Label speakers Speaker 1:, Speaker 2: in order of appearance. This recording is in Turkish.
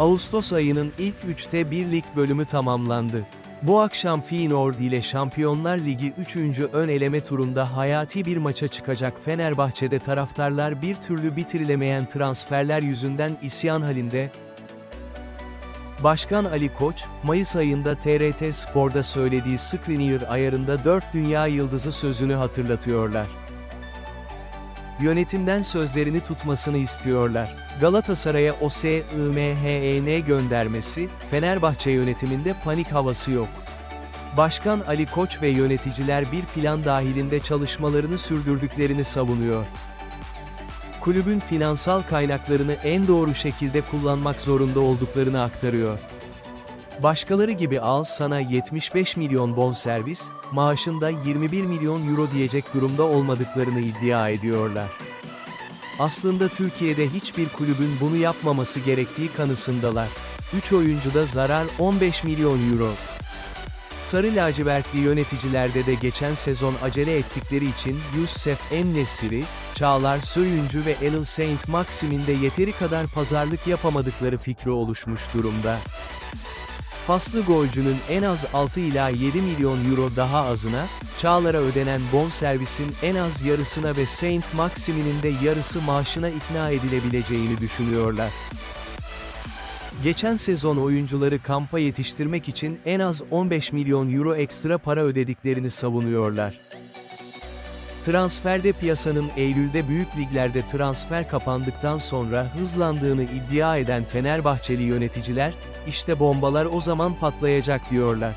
Speaker 1: Ağustos ayının ilk üçte bir lig bölümü tamamlandı. Bu akşam Feyenoord ile Şampiyonlar Ligi 3. ön eleme turunda hayati bir maça çıkacak Fenerbahçe'de taraftarlar bir türlü bitirilemeyen transferler yüzünden isyan halinde. Başkan Ali Koç, Mayıs ayında TRT Spor'da söylediği Skriniar ayarında 4 dünya yıldızı sözünü hatırlatıyorlar. Yönetimden sözlerini tutmasını istiyorlar. Galatasaray'a OSIMHEN göndermesi, Fenerbahçe yönetiminde panik havası yok. Başkan Ali Koç ve yöneticiler bir plan dahilinde çalışmalarını sürdürdüklerini savunuyor. Kulübün finansal kaynaklarını en doğru şekilde kullanmak zorunda olduklarını aktarıyor. Başkaları gibi al sana 75 milyon bonservis, maaşında 21 milyon euro diyecek durumda olmadıklarını iddia ediyorlar. Aslında Türkiye'de hiçbir kulübün bunu yapmaması gerektiği kanısındalar. 3 oyuncuda zarar 15 milyon euro. Sarı lacivertli yöneticilerde de geçen sezon acele ettikleri için Youssef En-Nesyri, Çağlar Söyüncü ve Elil Saint Maximin de yeteri kadar pazarlık yapamadıkları fikri oluşmuş durumda. Faslı golcünün en az 6 ila 7 milyon euro daha azına, Çağlar'a ödenen bonservisin en az yarısına ve Saint Maximin'in de yarısı maaşına ikna edilebileceğini düşünüyorlar. Geçen sezon oyuncuları kampa yetiştirmek için en az 15 milyon euro ekstra para ödediklerini savunuyorlar. Transferde piyasanın Eylül'de büyük liglerde transfer kapandıktan sonra hızlandığını iddia eden Fenerbahçeli yöneticiler, işte bombalar o zaman patlayacak diyorlar.